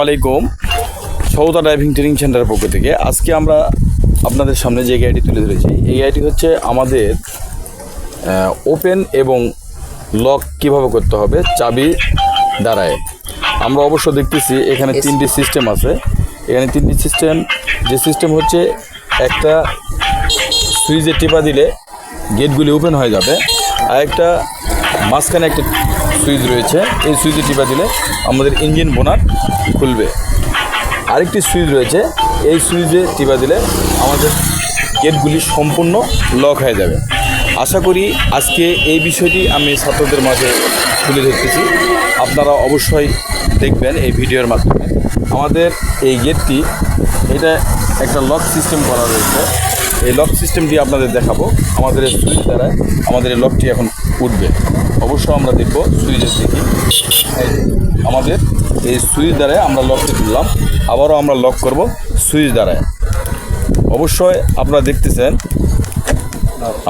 আলাইকুম। সৌদা driving training সেন্টারের পক্ষ থেকে আজকে আমরা আপনাদের সামনে যে গাড়িটি তুলে ধরেছি এই গাড়িটি হচ্ছে আমাদের ওপেন এবং লক কীভাবে করতে হবে চাবি দ্বারায়। আমরা অবশ্য দেখতেছি এখানে তিনটি সিস্টেম আছে। এখানে তিনটি সিস্টেম যে সিস্টেম হচ্ছে একটা সুইচে টিপা দিলে গেটগুলি ওপেন হয়ে যাবে আর একটা মাঝখানে একটা সুইচ রয়েছে। এই সুইচে টিপা দিলে আমাদের ইঞ্জিন বোনার খুলবে। আরেকটি সুইচ রয়েছে। এই সুইচে টিপা দিলে আমাদের গেটগুলি সম্পূর্ণ লক হয়ে যাবে। আশা করি আজকে এই বিষয়টি আমি ছাত্রদের মাঝে তুলে ধরতেছি। আপনারা অবশ্যই দেখবেন এই ভিডিওর মাধ্যমে। আমাদের এই গেটটি, এটা একটা লক সিস্টেম করা রয়েছে। এই লক সিস্টেমটি আপনাদের দেখাবো। আমাদের এই সুইচ দ্বারা আমাদের এই লকটি এখন উঠবে। অবশ্য আমরা দেখব সুইচের দিকে। আমাদের এই সুইচ দ্বারায় আমরা লকটি তুললাম। আবারও আমরা লক করব সুইচ দ্বারায় অবশ্যই আপনারা দেখতেছেন,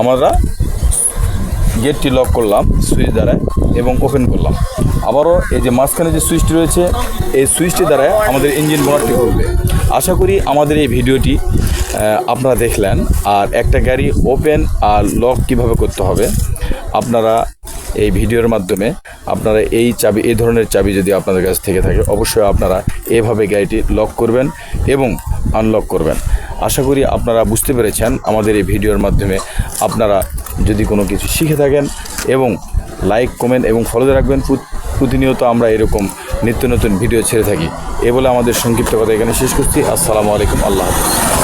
আমরা গেটটি লক করলাম সুইচ দ্বারা এবং ওপেন করলাম। আবারও এই যে মাঝখানে যে সুইচটি রয়েছে, এই সুইচটি দ্বারা আমাদের ইঞ্জিন বোনারটি খুলবে আশা করি আমাদের এই ভিডিওটি আপনারা দেখলেন, আর একটা গাড়ি ওপেন আর লক কীভাবে করতে হবে, আপনারা এই ভিডিওর মাধ্যমে, আপনারা এই চাবি, এই ধরনের চাবি যদি আপনাদের কাছ থেকে থাকে, অবশ্যই আপনারা এভাবে গাড়িটি লক করবেন এবং আনলক করবেন। আশা করি আপনারা বুঝতে পেরেছেন আমাদের এই ভিডিওর মাধ্যমে, আপনারা যদি কোনো কিছু শিখে থাকেন এবং লাইক কমেন্ট এবং ফলোতে রাখবেন প্রতিনিয়ত আমরা এরকম নিত্য নতুন ভিডিও ছেড়ে থাকি। এ বলে আমাদের সংক্ষিপ্ত কথা এখানে শেষ করছি। আসসালামু আলাইকুম, আল্লাহ হাফিজ।